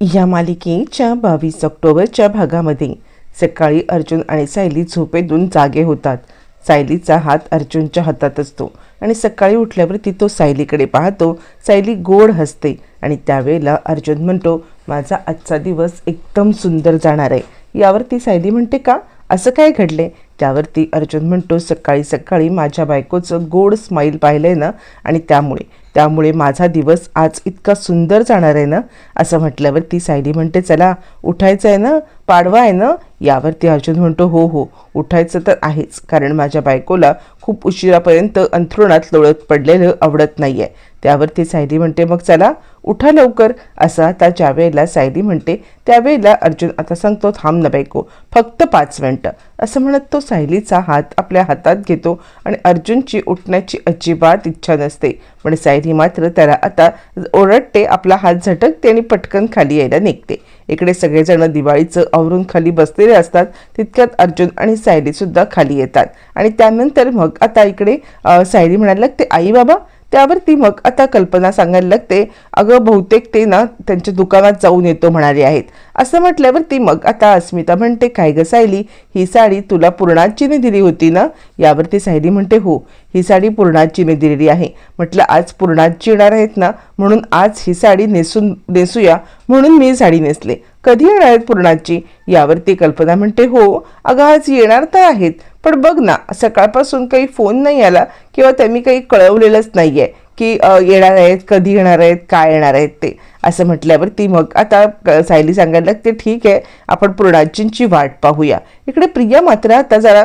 या मालिकेच्या बावीस ऑक्टोबरच्या भागामध्ये सकाळी अर्जुन आणि सायली झोपेतून जागे होतात. सायलीचा हात अर्जुनच्या हातात असतो आणि सकाळी उठल्यावरती तो सायलीकडे पाहतो. सायली गोड हसते आणि त्यावेळेला अर्जुन म्हणतो माझा आजचा दिवस एकदम सुंदर जाणार आहे. यावरती सायली म्हणते का? असं काय घडले त्यावरती अर्जुन म्हणतो सकाळी सकाळी माझ्या बायकोचं गोड स्माईल पाहिलंय ना आणि त्यामुळे त्यामुळे माझा दिवस आज इतका सुंदर जाणार आहे ना? असं म्हटल्यावरती सायली म्हणते चला उठायचं आहे ना? पाडवा आहे ना? यावरती अर्जुन म्हणतो हो हो उठायचं तर आहेच कारण माझ्या बायकोला खूप उशिरापर्यंत अंथरुणात लोळत पडलेलं आवडत नाही आहे त्यावरती सायली म्हणते मग चला उठा लवकर असं आता ज्यावेळेला सायली म्हणते त्यावेळेला अर्जुन आता सांगतो थांब ना बायको फक्त पाच मिनटं. असं म्हणत तो सायलीचा हात आपल्या हातात घेतो आणि अर्जुनची उठण्याची अजिबात इच्छा नसते. पण सायली मात्र त्याला आता ओरडते आपला हात झटकते आणि पटकन खाली यायला निघते. इकडे सगळेजण दिवाळीचं आवरून खाली बसलेले असतात तितक्यात अर्जुन आणि सायलीसुद्धा खाली येतात. आणि त्यानंतर मग आता इकडे सायली म्हणायला लागते आई बाबा त्यावर ती मग आता कल्पना सांगायला लागते. अगं बहुतेक ते ना त्यांच्या दुकानात जाऊन येतो म्हणाले आहेत. असं म्हटल्यावरती मग आता अस्मिता म्हणते काय ग सायली ही साडी तुला पूर्णाजीने दिली होती ना? यावरती सायली म्हणते हो ही साडी पूर्णाजीने दिलेली आहे. म्हटलं आज पूर्णाजी येणार आहेत ना म्हणून आज ही साडी नेसून नेसूया म्हणून मी साडी नेसले. कधी येणार आहेत पूर्णाची यावरती कल्पना म्हणते हो अगं आज येणार तर आहेत पण बघ ना सकाळपासून काही फोन नाही आला किंवा त्यांनी काही कळवलेलंच नाही आहे की येणार आहेत कधी येणार आहेत काय येणार आहेत ते असं म्हटल्यावर ती मग आता सायली सांगायला लागते ठीक आहे आपण पूर्णाजींची वाट पाहूया. इकडे प्रिया मात्र आता जरा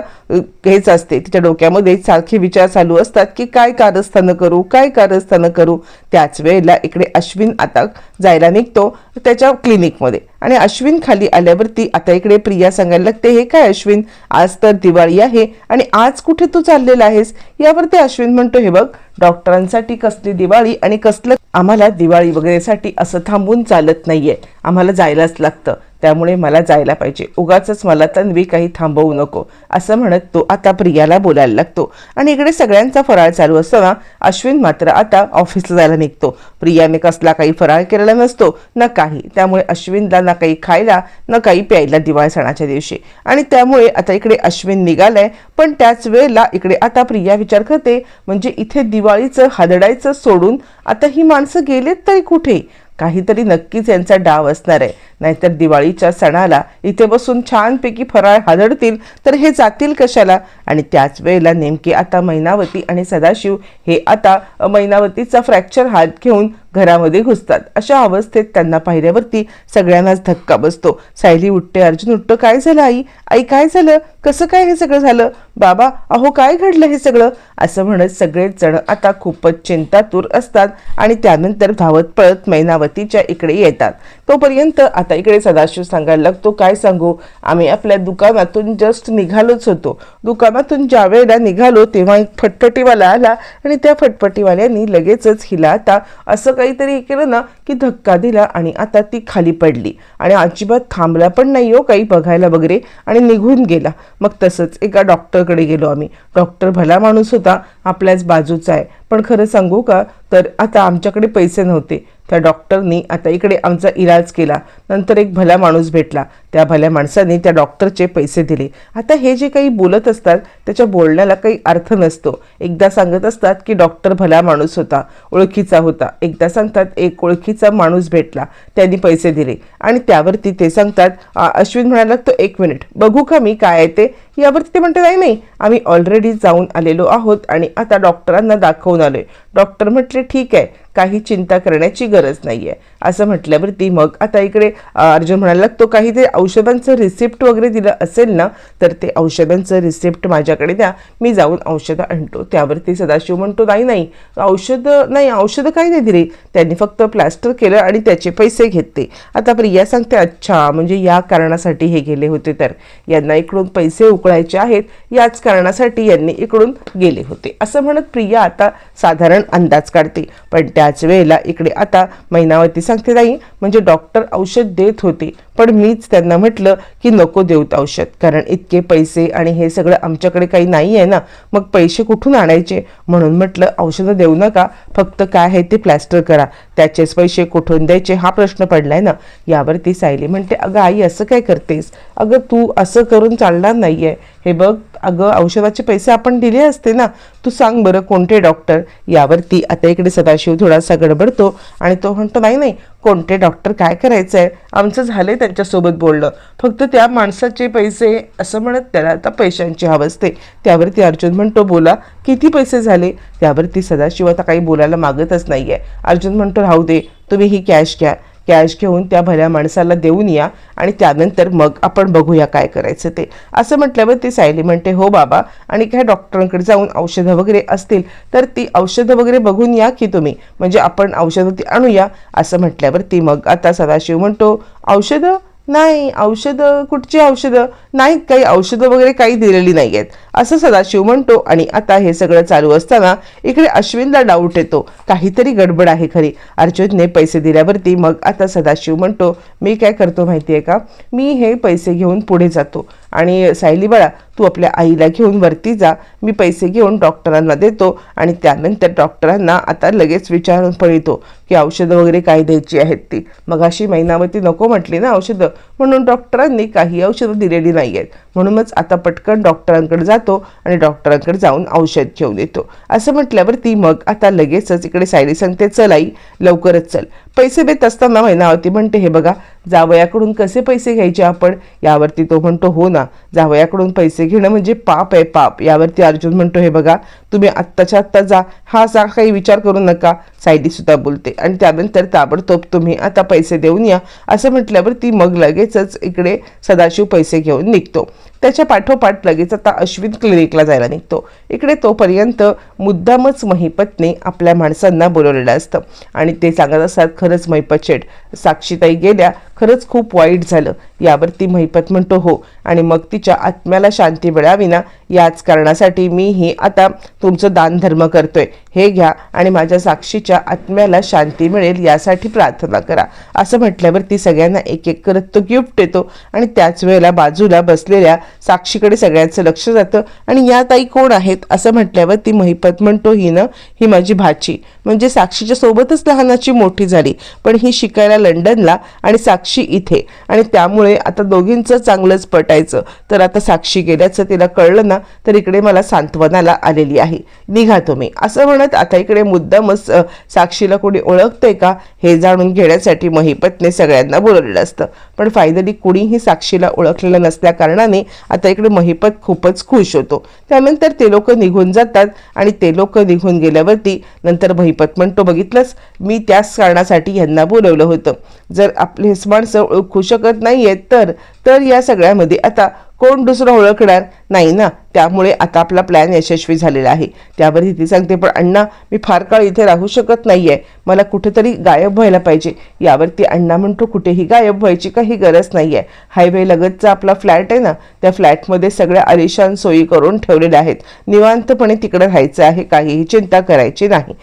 हेच असते तिच्या डोक्यामध्ये सारखे विचार चालू असतात की काय कारस्थानं करू काय कारस्थानं करू? त्याच वेळेला इकडे अश्विन आता जायला निघतो त्याच्या क्लिनिकमध्ये. आणि अश्विन खाली आल्यावरती आता इकडे प्रिया सांगायला लागते हे काय अश्विन आज तर दिवाळी आहे आणि आज कुठे तू चाललेला आहेस? यावरती अश्विन म्हणतो हे बघ डॉक्टरांसाठी कसली दिवाळी आणि कसलं आम्हाला दिवाळी वगैरेसाठी असं थांबून चालत नाहीये. आम्हाला जायलाच लागतं. त्यामुळे मला जायला पाहिजे. उगाच मला तन्वी काही थांबवू नको. असं म्हणत तो आता प्रियाला बोलायला लागतो. आणि इकडे सगळ्यांचा फराळ चालू असताना अश्विन मात्र आता ऑफिसला जायला निघतो. प्रियाने कसला काही फराळ केलेला नसतो. ना काही. त्यामुळे अश्विनला ना काही खायला ना काही प्यायला दिवाळी सणाच्या दिवशी. आणि त्यामुळे आता इकडे अश्विन निघालाय. पण त्याच वेळेला इकडे आता प्रिया विचार करते म्हणजे इथे दिवाळीचं हादडायचं सोडून आता ही माणसं गेलेत तरी कुठे? काहीतरी नक्कीच यांचा डाव असणार आहे. नाहीतर दिवाळीच्या सणाला इथे बसून छानपैकी फराळ हादडतील तर हे जातील कशाला? आणि त्याच वेळेला नेमके आता मैनावती आणि सदाशिव हे आता मैनावतीचा फ्रॅक्चर हात घेऊन घरामध्ये घुसतात. अशा अवस्थेत त्यांना पाहिल्यावरती सगळ्यांनाच धक्का बसतो. सायली उठते अर्जुन उठतं काय झालं आई? आई काय झालं? कसं काय हे सगळं झालं? बाबा अहो काय घडलं हे सगळं? असं म्हणत सगळेच जण आता खूपच चिंतातूर असतात आणि त्यानंतर धावत पळत मैनावतीच्या इकडे येतात. तोपर्यंत आता इकडे सदाशिव सांगायला लागतो काय सांगू? आम्ही आपल्या दुकानातून जस्ट निघालोच होतो. दुकानातून ज्या वेळेला निघालो तेव्हा एक फटफटीवाला आला आणि त्या फटफटीवाल्यानी लगेचच हिला आता असं काहीतरी केलं ना की धक्का दिला आणि आता ती खाली पडली. आणि अजिबात थांबला पण नाही हो काही बघायला वगैरे आणि निघून गेला. मग तसंच एका डॉक्टरकडे गेलो आम्ही. डॉक्टर भला माणूस होता आपल्याच बाजूचा आहे. पण खरं सांगू का? तर आता आमच्याकडे पैसे नव्हते. त्या डॉक्टरनी आता इकडे आमचा इलाज केला. नंतर एक भला माणूस भेटला. त्या भल्या माणसाने त्या डॉक्टरचे पैसे दिले. आता हे जे काही बोलत असतात त्याच्या बोलण्याला काही अर्थ नसतो. एकदा सांगत असतात की डॉक्टर भला माणूस होता ओळखीचा होता. एकदा सांगतात एक ओळखीचा माणूस भेटला. त्यांनी पैसे दिले. आणि त्यावरती ते सांगतात अश्विन म्हणाला लागतो एक मिनिट. बघू का मी काय आहे ते? यावरती ते म्हणतात नाही नाही. आम्ही ऑलरेडी जाऊन आलेलो आहोत आणि आता डॉक्टरांना दाखवून आलोय. डॉक्टर म्हटले ठीक आहे. काही चिंता करण्याची गरज नाही आहे असं म्हटल्यावरती मग आता इकडे अर्जुन म्हणायला लागतो काही ते औषधांचं रिसिप्ट वगैरे दिलं असेल ना तर ते औषधांचं रिसिप्ट माझ्याकडे द्या. मी जाऊन औषधं आणतो. त्यावरती सदाशिव म्हणतो नाही नाही औषधं नाही औषधं काही नाही दिली? त्यांनी फक्त प्लास्टर केलं आणि त्याचे पैसे घेतले. आता प्रिया सांगते अच्छा म्हणजे या कारणासाठी हे गेले होते तर. यांना इकडून पैसे उकळायचे आहेत. याच कारणासाठी यांनी इकडून गेले होते. असं म्हणत प्रिया आता साधारण अंदाज काढते. पण त्या त्याच वेळेला इकडे आता मैनावती सांगते नाही म्हणजे डॉक्टर औषध देत होते पण मीच त्यांना म्हटलं की नको देऊत औषध कारण इतके पैसे आणि हे सगळं आमच्याकडे काही नाही आहे ना मग पैसे कुठून आणायचे? म्हणून म्हटलं औषधं देऊ नका फक्त काय आहे ते प्लॅस्टर करा त्याचेच पैसे कुठून द्यायचे हा प्रश्न पडलाय ना. यावरती सायली म्हणते अगं आई असं काय करतेस? अगं तू असं करून चालणार नाहीये. हे बघ अगं औषधाचे पैसे आपण दिले असते ना तू सांग बरं कोणते डॉक्टर? यावरती आता इकडे सदाशिव थोडासा गडबडतो आणि तो म्हणतो नाही नाही कोणते डॉक्टर काय करायचं आहे आमचं झालंय त्यांच्यासोबत बोलणं. फक्त त्या माणसाचे पैसे असं म्हणत त्याला आता पैशांची हवं असते त्यावरती अर्जुन म्हणतो बोला किती पैसे झाले? त्यावरती सदाशिव आता काही बोलायला मागतच नाही आहे अर्जुन म्हणतो राहू दे तुम्ही ही कॅश घ्या. कॅश घेऊन त्या भल्या माणसाला देऊन या आणि त्यानंतर मग आपण बघूया काय करायचं ते. असं म्हटल्यावर ती सायली म्हणते हो बाबा आणि काय डॉक्टरांकडे जाऊन औषधं वगैरे असतील तर ती औषधं वगैरे बघून या की तुम्ही? म्हणजे आपण औषधं ती आणूया. असं म्हटल्यावर ती मग आता सदाशिव म्हणतो औषधं नाही औषधं कुठची औषधं? नाही काही औषधं वगैरे काही दिलेली नाही आहेत असं सदाशिव म्हणतो आणि आता हे सगळं चालू असताना इकडे अश्विनला डाऊट येतो. काहीतरी गडबड आहे खरी. अर्जुनने पैसे दिल्यावरती मग आता सदाशिव म्हणतो मी काय करतो माहिती आहे का? मी हे पैसे घेऊन पुढे जातो. आणि सायली बाळा तू आपल्या आईला घेऊन वरती जा. मी पैसे घेऊन डॉक्टरांना देतो आणि त्यानंतर डॉक्टरांना आता लगेच विचारून पळतो की औषधं वगैरे काय द्यायची आहेत ती. मग अशी मैनावती नको म्हटली ना औषधं. म्हणून डॉक्टरांनी काही औषधं दिलेली नाही आहेत म्हणूनच आता पटकन डॉक्टरांकडे जातो आणि डॉक्टरांकडे जाऊन औषध घेऊन येतो. असं म्हटल्यावर ती मग आता लगेचच इकडे सायली सांगते चल आई लवकरच चल. पैसे देत असताना महिनावती म्हणते हे बघा जावयाकडून कसे पैसे घ्यायचे आपण? यावरती तो म्हणतो हो ना जावयाकडून पैसे घेणं म्हणजे पाप आहे पाप. यावरती अर्जुन म्हणतो हे बघा तुम्ही आत्ताच्या आत्ता जा हा असा काही विचार करू नका. सायली सुद्धा बोलते आणि त्यानंतर ताबडतोब तुम्ही आता पैसे देऊन या. असं म्हटल्यावर ती मग लगेचच इकडे सदाशिव पैसे घेऊन निघतो. त्याच्या पाठोपाठ लगेच आता अश्विन क्लिनिकला जायला निघतो. इकडे तोपर्यंत मुद्दामच महिपतने आपल्या माणसांना बोलवलेलं असतं. आणि ते सांगत असतात खरंच महिपत शेठ साक्षीताई गेल्या खरंच खूप वाईट झालं. यावरती महिपत म्हणतो हो. आणि मग तिच्या आत्म्याला शांती मिळावी ना याच कारणासाठी मी ही आता तुमचं दानधर्म करतोय. हे घ्या आणि माझ्या साक्षीच्या आत्म्याला शांती मिळेल यासाठी प्रार्थना करा. असं म्हटल्यावर ती सगळ्यांना एक एक करत तो गिफ्ट देतो आणि त्याच वेळेला बाजूला बसलेल्या साक्षीकडे सगळ्यांचं लक्ष जातं. आणि या ताई कोण आहेत? असं म्हटल्यावर ती महिपत म्हणतो ही ना ही माझी भाची. म्हणजे साक्षीच्या सोबतच लहानाची मोठी झाली पण ही शिकायला लंडनला आणि साक्षी इथे. आणि त्यामुळे आता दोघींचं चांगलंच पटायचं. तर आता साक्षी गेल्याचं तिला कळलं ना तर इकडे मला सांत्वनाला आलेली आहे. निघा तुम्ही. असं म्हणत आता इकडे मुद्दामच साक्षीला कोणी ओळखतंय का हे जाणून घेण्यासाठी महिपतने सगळ्यांना बोलवलेलं असतं. पण फायनली कुणीही साक्षीला ओळखलेलं नसल्या कारणाने आता इकडे महिपत खूपच खुश होतो. त्यानंतर ते लोक निघून जातात आणि ते लोक निघून गेल्यावरती नंतर महिपत म्हणतो बघितलंच मी त्याच कारणासाठी यांना बोलवलं होतं. जर आपले माणसं ओळखू शकत नाही आहेत तर तर या सगळ्यामध्ये आता कोण दुसरं ओळखणार नाही ना? त्यामुळे आता आपला प्लॅन यशस्वी झालेला आहे. त्यावर ती सांगते पण अण्णा मी फार काळ इथे राहू शकत नाही आहे मला कुठेतरी गायब व्हायला पाहिजे. यावरती अण्णा म्हणतो कुठेही गायब व्हायची काही गरज नाही आहे हायवे लगतचा आपला फ्लॅट आहे ना त्या फ्लॅटमध्ये सगळ्या आलिशान सोयी करून ठेवलेल्या आहेत. निवांतपणे तिकडे राहायचं आहे काहीही चिंता करायची नाही.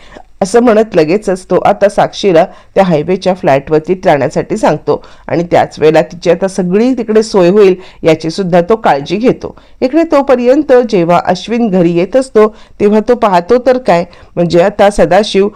असं म्हणत लगेचच तो आता साक्षीला त्या हायवेच्या फ्लॅटवरती जाण्यासाठी सांगतो. आणि त्याच वेळेला तिची आता सगळी तिकडे सोय होईल याची सुद्धा तो काळजी घेतो. इकडे तोपर्यंत जेव्हा अश्विन घरी येत असतो तेव्हा तो पाहतो तर काय? म्हणजे आता सदाशिव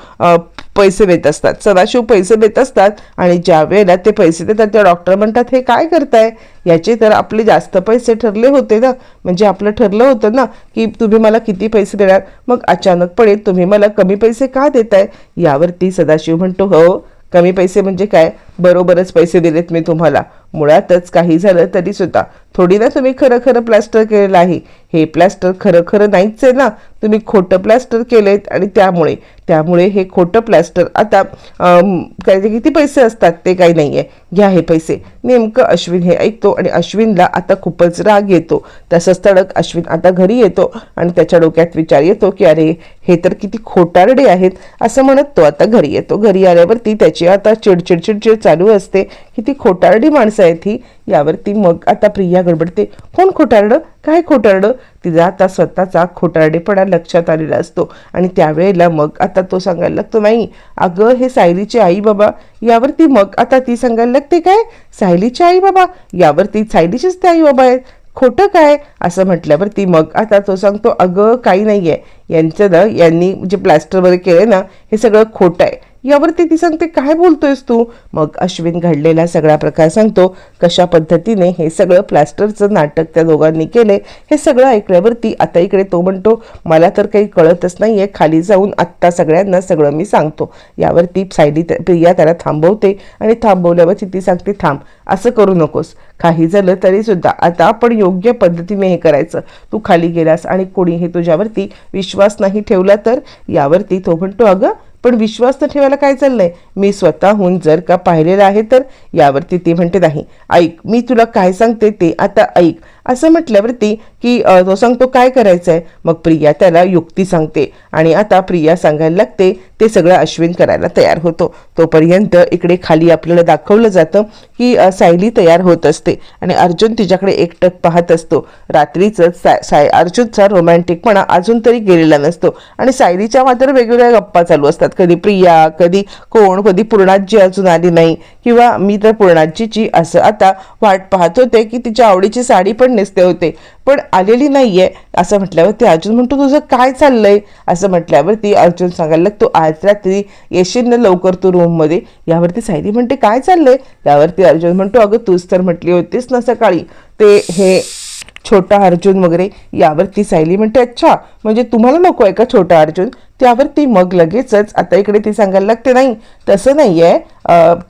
पैसे देत असतात. सदाशिव पैसे देत असतात आणि ज्या वेळेला ते पैसे देतात त्या डॉक्टर म्हणतात हे काय करताय? याचे तर आपले जास्त पैसे ठरले होते ना. म्हणजे आपलं ठरलं होतं ना की तुम्ही मला किती पैसे देणार? मग अचानकपणे तुम्ही मला कमी पैसे का देताय? यावरती सदाशिव म्हणतो हो कमी पैसे म्हणजे काय? बरोबरच पैसे दिलेत मी तुम्हाला. मुळातच काही झालं तरी सुद्धा. थोडी ना तुम्ही खरं खरं प्लास्टर केलेलं आहे. हे प्लास्टर खरं खरं नाहीच आहे ना. तुम्ही खोटं प्लास्टर केलेत आणि त्यामुळे. त्यामुळे हे खोटं प्लास्टर आता अम, काय ते किती पैसे असतात ते काही नाही आहे घ्या हे पैसे. नेमकं अश्विन हे ऐकतो आणि अश्विनला आता खूपच राग येतो. तसंच तडक अश्विन आता घरी येतो आणि त्याच्या डोक्यात विचार येतो की अरे हे तर किती खोटारडे आहेत असं म्हणत तो आता घरी येतो. घरी आल्यावरती त्याची आता चिडचिड चिडचिड चालू असते की ती खोटारडी माणसं आहेत ही यावरती मग आता प्रिया गडबडते. कोण खोटारडं? काय खोटारडं? तिचा आता स्वतःचा खोटारडेपणा लक्षात आलेला असतो. आणि त्यावेळेला मग आता तो सांगायला लागतो नाही अगं हे सायलीचे आई बाबा यावरती मग आता ती सांगायला लागते काय? सायलीचे आई बाबा यावरती सायलीचेच ते आई बाबा आहेत. खोटं काय? असं म्हटल्यावरती मग आता तो सांगतो अगं काही नाही आहे यांचं ना यांनी जे प्लॅस्टर वगैरे केलं ना हे सगळं खोटं आहे. यावरती ती सांगते काय बोलतोयस तू? मग अश्विन घडलेला सगळा प्रकार सांगतो कशा पद्धतीने हे सगळं प्लॅस्टरचं नाटक त्या दोघांनी केले हे सगळं ऐकल्यावरती आता इकडे तो म्हणतो मला तर काही कळतच नाही आहे खाली जाऊन आत्ता सगळ्यांना सगळं मी सांगतो. यावरती सायली प्रिया त्याला थांबवते आणि थांबवल्यावरती ती सांगते थांब असं करू नकोस. काही झालं तरी सुद्धा आता आपण योग्य पद्धतीने हे करायचं. तू खाली गेलास आणि कोणी हे तुझ्यावरती विश्वास नाही ठेवला तर? यावरती तो म्हणतो अगं पण विश्वास न ठेवायला काय चाललंय? मी स्वतःहून जर का पाहिलेलं आहे तर यावरती ती म्हणते नाही. ऐक मी तुला काय सांगते ते आता ऐक. असं म्हटल्यावरती की तो सांगतो काय करायचं आहे मग प्रिया त्याला युक्ती सांगते आणि आता प्रिया सांगायला लागते ते सगळं अश्विन करायला तयार होतो. तोपर्यंत इकडे खाली आपल्याला दाखवलं जातं की सायली तयार होत असते आणि अर्जुन तिच्याकडे एकटक पाहत असतो. रात्रीचं साय साय अर्जुनचा रोमॅन्टिकपणा अजून तरी गेलेला नसतो आणि सायलीच्या मात्र वेगवेगळ्या गप्पा चालू असतात. कधी प्रिया कधी कोण कधी पूर्णाजी अजून आली नाही किंवा मी तर पूर्णाजीची असं आता वाट पाहत होते की तिच्या आवडीची साडी पण नेसते होते. पण आलेली नाहीये असं म्हटल्यावर ते अर्जुन म्हणतो तुझं काय चाललंय? असं म्हटल्यावर ती अर्जुन सांगायला लागतो आज रात्री येशील ना लवकर तू रूममध्ये यावरती सायली म्हणते काय चाललंय? यावरती अर्जुन म्हणतो अगं तूच तर म्हटली होतीस ना सकाळी. ते हे छोटा अर्जुन वगैरे यावरती सायली म्हणते अच्छा म्हणजे तुम्हाला नको आहे का छोटा अर्जुन? त्यावरती मग लगेचच आता इकडे ती सांगायला लागते नाही तसं नाही आहे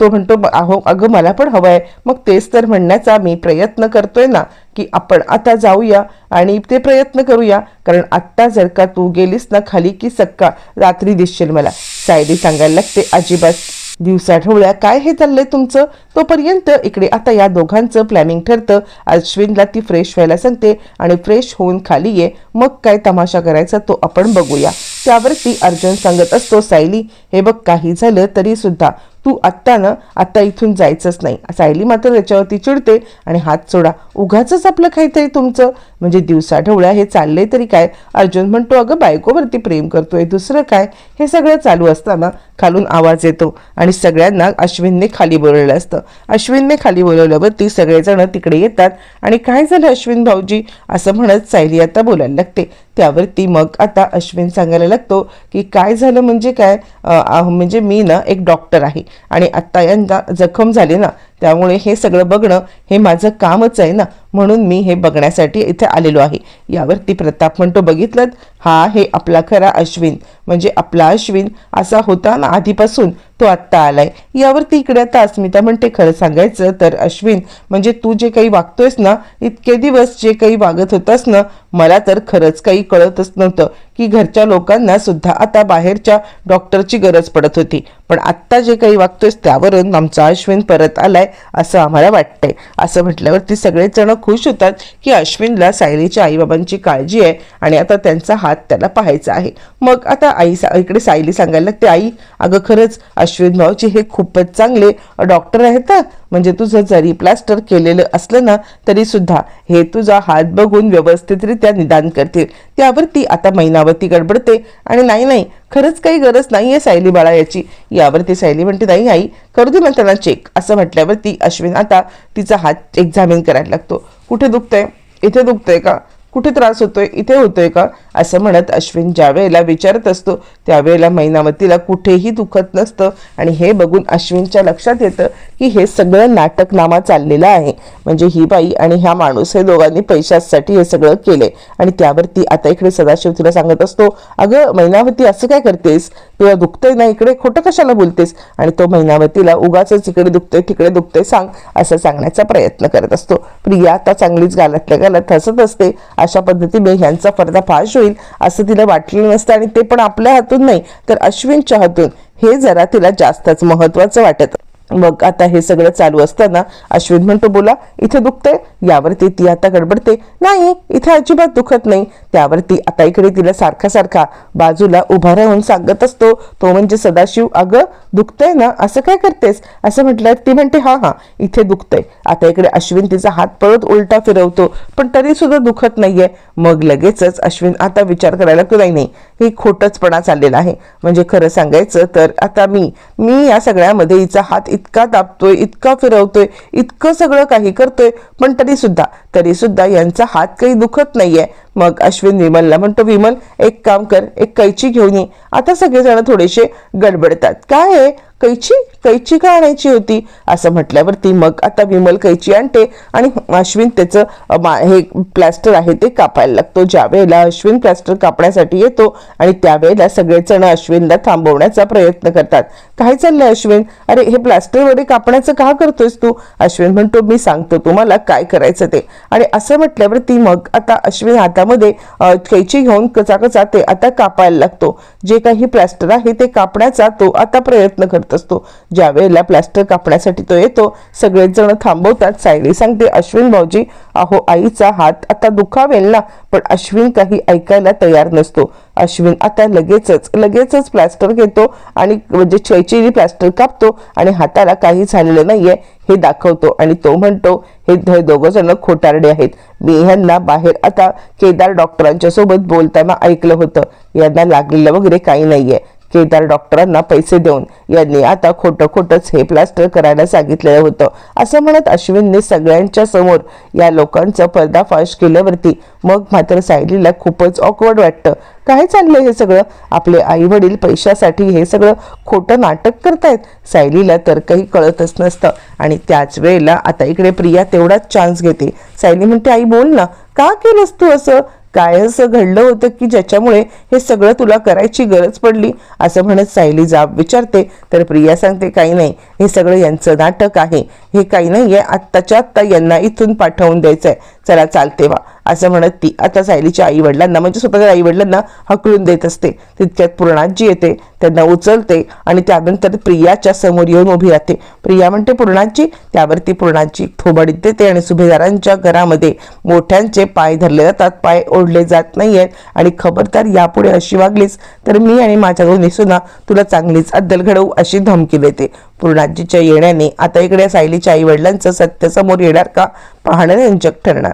तो म्हणतो अहो अगं मला पण हवं आहे मग तेच तर म्हणण्याचा मी प्रयत्न करतोय ना. की आपण आता जाऊया आणि ते प्रयत्न करूया. कारण आत्ता जर का तू गेलीस ना खाली की सक्का रात्री दिसशील मला. सायली सांगायला लागते अजिबात दिवसा ढवळ्या काय हे चाललंय तुमचं? तोपर्यंत इकडे आता या दोघांचं प्लॅनिंग ठरतं. अश्विनला ती फ्रेश व्हायला सांगते आणि फ्रेश होऊन खाली ये. मग काय तमाशा करायचा तो आपण बघूया. त्यावरती अर्जुन सांगत असतो सायली हे बघ काही झालं तरी सुद्धा तू आत्ता ना आत्ता इथून जायचंच नाही. सायली मात्र त्याच्यावरती चिडते आणि हात सोडा. उघाच आपलं काहीतरी तुमचं म्हणजे दिवसा ढवळ्या हे चाललंय तरी काय? अर्जुन म्हणतो अगं बायकोवरती प्रेम करतोय. दुसरं काय? हे सगळं चालू असताना खालून आवाज येतो आणि सगळ्यांना अश्विनने खाली बोलवलं असतं. अश्विनने खाली बोलवल्यावरती सगळेजण तिकडे येतात आणि काय झालं अश्विन भाऊजी? असं म्हणत सायली आता बोलायला लागते. त्यावरती मग आता अश्विन सांगायला लागतो की काय झालं म्हणजे काय? म्हणजे मी ना एक डॉक्टर आहे आणि आत्ता यांना जखम झाली ना त्यामुळे हे सगळं बघणं हे माझं कामच आहे ना. म्हणून मी हे बघण्यासाठी इथे आलेलो आहे. यावरती प्रताप म्हणतो बघितलं? हा हे आपला खरा अश्विन. म्हणजे आपला अश्विन असा होता ना आधीपासून तो आत्ता आलाय. यावरती इकडे आता अस्मिता म्हणते खरं सांगायचं तर अश्विन म्हणजे तू जे काही वागतोयस ना इतके दिवस जे काही वागत होतास ना मला तर खरंच काही कळतच नव्हतं. की घरच्या लोकांना सुद्धा आता बाहेरच्या डॉक्टरची गरज पडत होती. पण आत्ता जे काही वागतोयस त्यावरून आमचा अश्विन परत आलाय असं आम्हाला वाटतंय. असं म्हटल्यावरती सगळेच जण खुश होतात की अश्विनला सायलीच्या आईबाबांची काळजी आहे आणि आता त्यांचा हात त्याला पाहायचा आहे. मग आता आई सा- इकडे सायली सांगायला लागते आई अगं खरंच अश्विन भाऊची हे खूपच चांगले डॉक्टर आहेत म्हणजे तुझं जरी प्लास्टर केलेलं असलं ना तरी सुद्धा हे तुझा हात बघून व्यवस्थितरित्या निदान करतील. त्यावरती आता महिना ती गडबडते आणि नाही नाही खरंच काही गरज नाही आहे सायली बाळा याची. यावरती सायली म्हणते नाही आई करू दे ना त्यांना चेक असं म्हटल्यावरती अश्विन आता तिचा हात एक्झामिन करायला लागतो. कुठे दुखतंय? इथे दुखतंय का? कुठे त्रास होतोय इथे होतोय का? असं म्हणत अश्विन ज्या वेळेला विचारत असतो त्यावेळेला मैनावतीला कुठेही दुखत नसतं. आणि हे बघून अश्विनच्या लक्षात येतं की हे सगळं नाटकनामा चाललेलं आहे. म्हणजे ही बाई आणि ह्या माणूस हे दोघांनी पैशासाठी हे सगळं केलंय. आणि त्यावरती आता इकडे सदाशिव तिला सांगत असतो अगं मैनावती असं काय करतेस? तुला दुखतंय ना इकडे? खोटं कशाला बोलतेस? आणि तो मैनावतीला उगाच इकडे दुखतंय तिकडे दुखतंय सांग असं सांगण्याचा प्रयत्न करत असतो. प्रिया आता चांगलीच गालातल्या गालात हसत असते. अशा पद्धतीने ह्यांचा पर्दाफाश फाश होईल असं तिला वाटलेलं नसतं आणि ते पण आपल्या हातून नाही तर अश्विनच्या हातून हे जरा तिला जास्तच महत्वाचं वाटत. मग आता हे सगळं चालू असताना अश्विन म्हणतो बोला इथे दुखतंय? यावरती ती आता गडबडते. नाही इथे अजिबात दुखत नाही. त्यावरती आता इकडे तिला सारखा सारखा बाजूला उभा राहून सांगत असतो तो म्हणजे सदाशिव. अगं दुखतंय ना? असं काय करतेस? असं म्हटलं ती म्हणते हा हा इथे दुखतंय. आता इकडे अश्विन तिचा हात परत उलटा फिरवतो पण तरी सुद्धा दुखत नाहीये. मग लगेचच अश्विन आता विचार करायला लागतो नाही हे खोटचपणा चाललेला आहे. म्हणजे खरं सांगायचं तर आता मी मी या सगळ्यामध्ये हिचा हात इतका दाबतोय इतका फिरवतोय इतकं सगळं काही करतोय पण तरी सुद्धा तरी सुद्धा यांचा हात काही दुखत नाहीये. मग अश्विन विमलला म्हणतो विमल एक काम कर एक कैची घेऊन ये. आता सगळेजण थोडेसे गडबडतात. काय आहे? कैची? कैची का आणायची होती? असं म्हटल्यावरती मग आता विमल कैची आणते आणि अश्विन त्याचं मा- हे प्लॅस्टर आहे ते कापायला लागतो. ज्या वेळेला अश्विन प्लॅस्टर कापण्यासाठी येतो आणि त्यावेळेला सगळेजण अश्विनला थांबवण्याचा प्रयत्न करतात. काय चाललंय अश्विन? अरे हे प्लॅस्टर वगैरे कापण्याचं का करतोयस तू? अश्विन म्हणतो मी सांगतो तुम्हाला काय करायचं ते. आणि असं म्हटल्यावरती मग आता अश्विन हातामध्ये खेची कैची घेऊन कचाकचा ते आता कापायला लागतो. जे काही प्लॅस्टर आहे ते कापण्याचा तो आता प्रयत्न करत असतो. ज्या वेळेला प्लॅस्टर कापण्यासाठी तो येतो सगळेच जण थांबवतात. सायली सांगते अश्विन भाऊजी अहो आईचा हात आता दुखावेल ना पण अश्विन काही ऐकायला तयार नसतो. अश्विन आता लगेचच लगेचच प्लॅस्टर घेतो आणि म्हणजे कैचीने प्लॅस्टर कापतो आणि हाताला काही झालेलं नाहीये हे दाखवतो. आणि तो म्हणतो हे ध- दोघं जण खोटारडे आहेत. मी ह्यांना बाहेर आता केदार डॉक्टरांच्या सोबत बोलताना ऐकलं होतं. यांना लागलेलं वगैरे काही नाहीये. केदार डॉक्टरांना पैसे देऊन यांनी आता खोटं खोटंच हे प्लास्टर करायला सांगितलेलं होतं. असं म्हणत अश्विनने सगळ्यांच्या समोर या लोकांचा पर्दाफाश केल्यावरती मग मात्र सायलीला खूपच ऑकवर्ड वाटतं. काय चाललंय हे सगळं? आपले आई वडील पैशासाठी हे सगळं खोटं नाटक करतायत? सायलीला तर काही कळतच नसतं. आणि त्याच वेळेला आता इकडे प्रिया तेवढाच चान्स घेते. सायली म्हणते आई बोल ना. का केलंस तू असं? काय असं घडलं होतं की ज्याच्यामुळे हे सगळं तुला करायची गरज पडली? असं म्हणत सायली जाब विचारते. तर प्रिया सांगते काही नाही. हे सगळं यांचं नाटक आहे. हे काही नाहीये आत्ताच्या आत्ता यांना इथून पाठवून द्यायचंय. चला चालते वा असं म्हणत ती आता सायलीच्या आई वडिलांना म्हणजे स्वतःच्या आई वडिलांना हकलून देत असते. तितक्यात पूर्णाजी येते. त्यांना उचलते आणि त्यानंतर प्रियाच्या समोर येऊन उभी राहते. प्रिया म्हणते पूर्णाजी. त्यावरती पूर्णाजी थोबाडीत देते आणि सुभेदारांच्या घरामध्ये मोठ्यांचे पाय धरले जातात. पाय सोडले जात नाहीयेत. आणि खबरदार यापुढे अशी वागलीस तर मी आणि माझ्या दोन्ही सुना तुला चांगलीच अद्दल घडवू अशी धमकी देते. पूर्णाजीच्या येण्याने आता इकडे सायलीच्या आई वडिलांचं सत्य समोर येणार का? पाहणं रंजक ठरणार.